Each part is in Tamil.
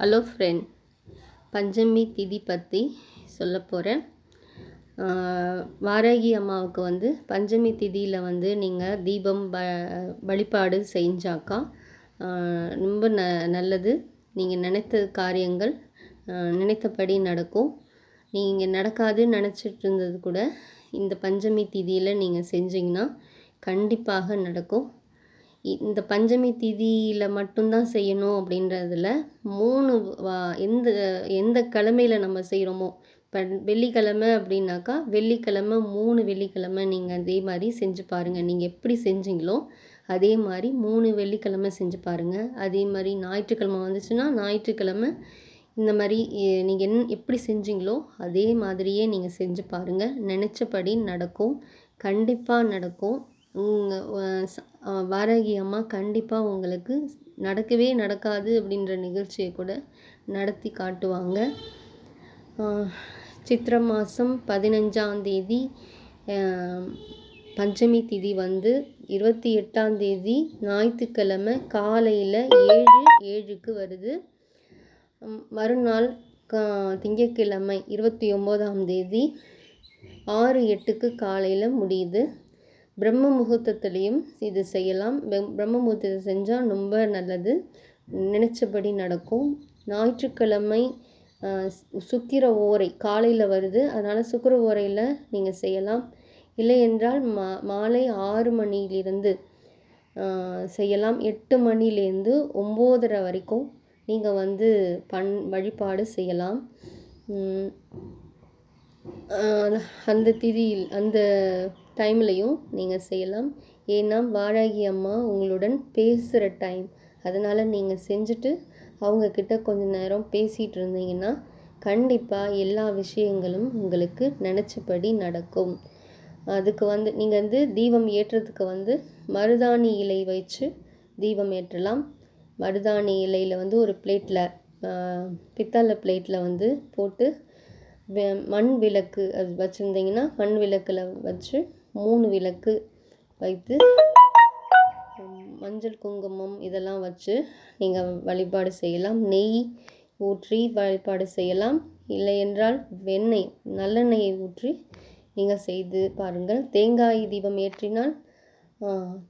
ஹலோ ஃப்ரெண்ட் பஞ்சமி திதி பற்றி சொல்ல போகிறேன் வாராகி அம்மாவுக்கு வந்து பஞ்சமி திதியில் வந்து நீங்கள் தீபம் ப வழிபாடு செஞ்சாக்கா ரொம்ப ந நல்லது. நீங்கள் நினைத்த காரியங்கள் நினைத்தபடி நடக்கும். நீங்கள் நடக்காதுன்னு நினச்சிட்டு இருந்தது கூட இந்த பஞ்சமி திதியில் நீங்கள் செஞ்சிங்கன்னா கண்டிப்பாக நடக்கும். இந்த பஞ்சமி திதியில் மட்டும்தான் செய்யணும் அப்படின்றதுல மூணு வா- எந்த எந்த கிழமையில் நம்ம செய்கிறோமோ இப்போ வெள்ளிக்கிழமை அப்படின்னாக்கா வெள்ளிக்கிழமை மூணு வெள்ளிக்கிழமை நீங்கள் அதே மாதிரி செஞ்சு பாருங்கள் நீங்கள் எப்படி செஞ்சீங்களோ அதே மாதிரி மூணு வெள்ளிக்கிழமை செஞ்சு பாருங்கள் அதே மாதிரி ஞாயிற்றுக்கிழமை வந்துச்சுன்னா ஞாயிற்றுக்கிழமை இந்த மாதிரி நீங்கள் என் எப்படி செஞ்சீங்களோ அதே மாதிரியே நீங்கள் செஞ்சு பாருங்கள் நினச்சபடி நடக்கும். கண்டிப்பாக நடக்கும். உங்கள் வாராகி அம்மா கண்டிப்பாக உங்களுக்கு நடக்கவே நடக்காது அப்படின்ற நிகழ்ச்சியை கூட நடத்தி காட்டுவாங்க. சித்திர மாதம் பதினஞ்சாம் தேதி பஞ்சமி திதி வந்து இருபத்தி எட்டாம் தேதி ஞாயிற்றுக்கிழமை காலையில் ஏழு ஏழுக்கு வருது. மறுநாள் கா திங்கட்கிழமை இருபத்தி ஒம்போதாம் தேதி ஆறு எட்டுக்கு காலையில் முடியுது. பிரம்ம முகூர்த்தத்துலேயும் இது செய்யலாம். பிரம்ம முகூர்த்தத்தை செஞ்சால் ரொம்ப நல்லது. நினச்சபடி நடக்கும். ஞாயிற்றுக்கிழமை சுக்கிர ஓரை காலையில் வருது. அதனால் சுக்கிர ஓரையில் நீங்கள் செய்யலாம். இல்லை என்றால் மா மாலை ஆறு மணியிலிருந்து செய்யலாம். எட்டு மணிலேருந்து ஒம்போதரை வரைக்கும் நீங்கள் வந்து பண் வழிபாடு செய்யலாம். அந்த திதியில் அந்த டைம்லையும் நீங்கள் செய்யலாம். ஏன்னா வாராகி அம்மா உங்களுடன் பேசுகிற டைம். அதனால் நீங்கள் செஞ்சுட்டு அவங்கக்கிட்ட கொஞ்ச நேரம் பேசிகிட்டு இருந்தீங்கன்னா கண்டிப்பாக எல்லா விஷயங்களும் உங்களுக்கு நினச்சபடி நடக்கும். அதுக்கு வந்து நீங்கள் வந்து தீபம் ஏற்றுறதுக்கு வந்து மருதாணி இலை வச்சு தீபம் ஏற்றலாம். மருதாணி இலையில் வந்து ஒரு பிளேட்டில் பித்தளை பிளேட்டில் வந்து போட்டு வெ- மண் விளக்கு அது வச்சுருந்தீங்கன்னா மண் விளக்கில் வச்சு மூணு விளக்கு வைத்து மஞ்சள் குங்குமம் இதெல்லாம் வச்சு நீங்கள் வழிபாடு செய்யலாம். நெய் ஊற்றி வழிபாடு செய்யலாம். இல்லை என்றால் வெண்ணெய் நல்லெண்ணெயை ஊற்றி நீங்கள் செய்து பாருங்கள். தேங்காய் தீபம் ஏற்றினால்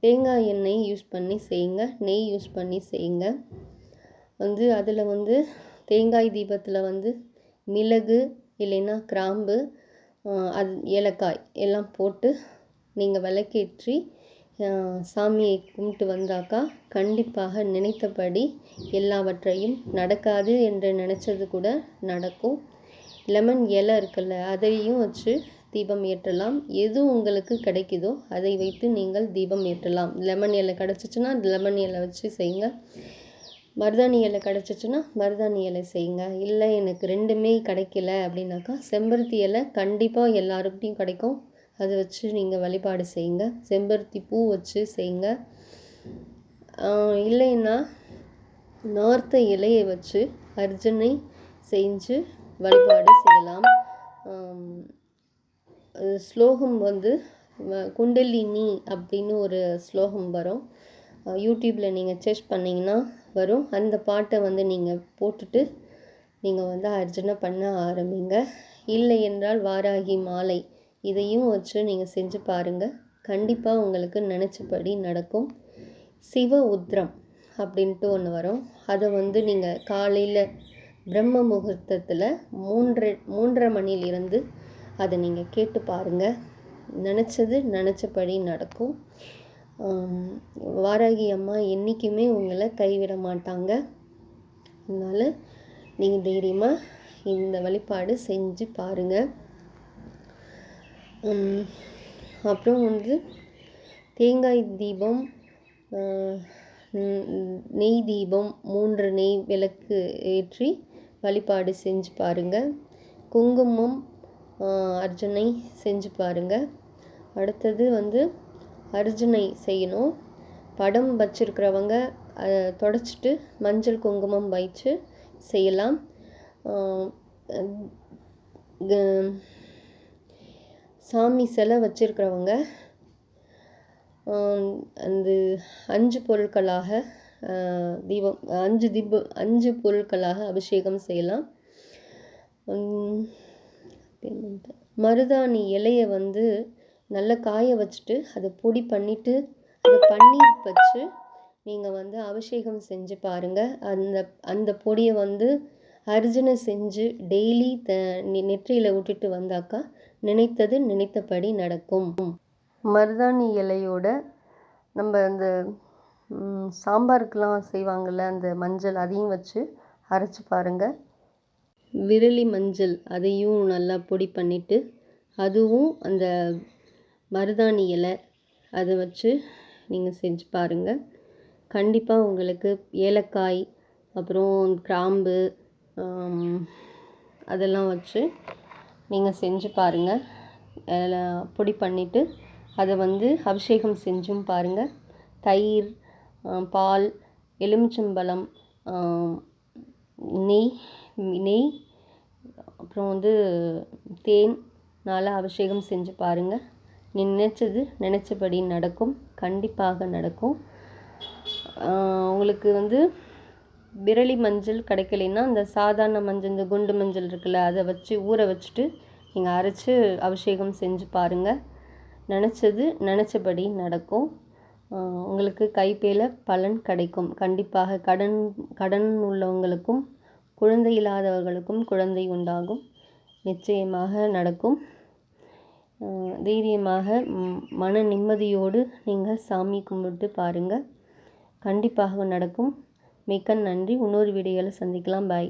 தேங்காய் எண்ணெய் யூஸ் பண்ணி செய்யுங்க. நெய் யூஸ் பண்ணி செய்யுங்க. வந்து அதில் வந்து தேங்காய் தீபத்தில் வந்து மிளகு இல்லைன்னா கிராம்பு அது ஏலக்காய் எல்லாம் போட்டு நீங்கள் விளக்கேற்றி சாமியை கும்பிட்டு வந்தாக்கா கண்டிப்பாக நினைத்தபடி எல்லாவற்றையும் நடக்காது என்று நினச்சது கூட நடக்கும். லெமன் இலை இருக்குல்ல அதையும் வச்சு தீபம் ஏற்றலாம். எது உங்களுக்கு கிடைக்குதோ அதை வைத்து நீங்கள் தீபம் ஏற்றலாம். லெமன் இலை கிடச்சிச்சின்னா லெமன் இலை வச்சு செய்யுங்க. மருதாணி இலை கிடச்சிச்சின்னா மருதாணி இலை செய்யுங்க. இல்லை எனக்கு ரெண்டுமே கிடைக்கல அப்படின்னாக்கா செம்பருத்தி இலை கண்டிப்பாக எல்லாருக்கிட்டையும் கிடைக்கும். அதை வச்சு நீங்கள் வழிபாடு செய்யுங்க. செம்பருத்தி பூ வச்சு செய்யுங்க. இல்லைன்னா நார்த்த இலையை வச்சு அர்ஜுனை செஞ்சு வழிபாடு செய்யலாம். ஸ்லோகம் வந்து வ- குண்டலினி அப்படின்னு ஒரு ஸ்லோகம் வரும். யூடியூப்பில் நீங்கள் செக் பண்ணிங்கன்னா வரும். அந்த பாட்டை வந்து நீங்கள் போட்டுட்டு நீங்கள் வந்து அர்ச்சனை பண்ண ஆரம்பிங்க. இல்லை என்றால் வாராகி மாலை. இதையும் வச்சு நீங்கள் செஞ்சு பாருங்கள் கண்டிப்பாக உங்களுக்கு நினச்சபடி நடக்கும். சிவ உத்ரம் அப்படின்ட்டு ஒன்று வரும். அதை வந்து நீங்கள் காலையில் பிரம்ம முகூர்த்தத்தில் மூன்று மூன்றரை மணிலிருந்து அதை நீங்கள் கேட்டு பாருங்கள் நினச்சது நினச்சபடி நடக்கும். வாராகி அம்மா என்றைக்குமே உங்களை கைவிட மாட்டாங்க. அதனால் நீங்கள் தைரியமாக இந்த வழிபாடு செஞ்சு பாருங்கள் அப்புறம் வந்து தேங்காய் தீபம் நெய் தீபம் மூன்று நெய் விளக்கு ஏற்றி வழிபாடு செஞ்சு பாருங்கள் குங்குமம் அர்ஜுனை அர்ச்சனை செஞ்சு பாருங்கள் அடுத்தது வந்து அர்ஜுனை செய்யணும். படம் வச்சிருக்கிறவங்க அதை தொடச்சிட்டு மஞ்சள் குங்குமம் வைச்சு செய்யலாம். சாமி சிலை வச்சிருக்கிறவங்க அந்த அஞ்சு பொருட்களாக தீபம் அஞ்சு தீப அஞ்சு பொருட்களாக அபிஷேகம் செய்யலாம். மருதாணி இலையை வந்து நல்லா காய வச்சுட்டு அதை பொடி பண்ணிட்டு அதை பன்னீர் வச்சு நீங்கள் வந்து அபிஷேகம் செஞ்சு பாருங்கள் அந்த அந்த பொடியை வந்து அர்ஜுனை செஞ்சு டெய்லி த நெற்றியில் விட்டுட்டு வந்தாக்கா நினைத்தது நினைத்தபடி நடக்கும். மருதாணி இலையோட நம்ம அந்த சாம்பாருக்கெலாம் செய்வாங்கள்ல அந்த மஞ்சள் அதையும் வச்சு அரைச்சி பாருங்கள் விரலி மஞ்சள் அதையும் நல்லா பொடி பண்ணிவிட்டு அதுவும் அந்த மருதாணி இலை அதை வச்சு நீங்கள் செஞ்சு பாருங்கள் கண்டிப்பாக உங்களுக்கு ஏலக்காய் அப்புறம் கிராம்பு அதெல்லாம் வச்சு நீங்கள் செஞ்சு பாருங்கள் பொடி பண்ணிவிட்டு அதை வந்து அபிஷேகம் செஞ்சும் பாருங்கள் தயிர் பால் எலுமிச்சம்பழம் நெய் நெய் அப்புறம் வந்து தேன் நல்லா அபிஷேகம் செஞ்சு பாருங்கள் நீ நினச்சது நினச்சபடி நடக்கும் கண்டிப்பாக நடக்கும். உங்களுக்கு வந்து விரலி மஞ்சள் கிடைக்கலைன்னா அந்த சாதாரண மஞ்சள் இந்த குண்டு மஞ்சள் இருக்குல்ல அதை வச்சு ஊற வச்சுட்டு நீங்கள் அரைச்சி அபிஷேகம் செஞ்சு பாருங்கள் நினச்சது நினச்சபடி நடக்கும். உங்களுக்கு கைப்பேல பலன் கிடைக்கும். கண்டிப்பாக கடன் கடன் உள்ளவங்களுக்கும் குழந்தை இல்லாதவர்களுக்கும் குழந்தை உண்டாகும். நிச்சயமாக நடக்கும். தைரியமாக மன நிம்மதியோடு நீங்கள் சாமி கும்பிட்டு பாருங்கள் கண்டிப்பாக நடக்கும். மிக்க நன்றி. இன்னொரு வீடியோவில் சந்திக்கலாம். பாய்.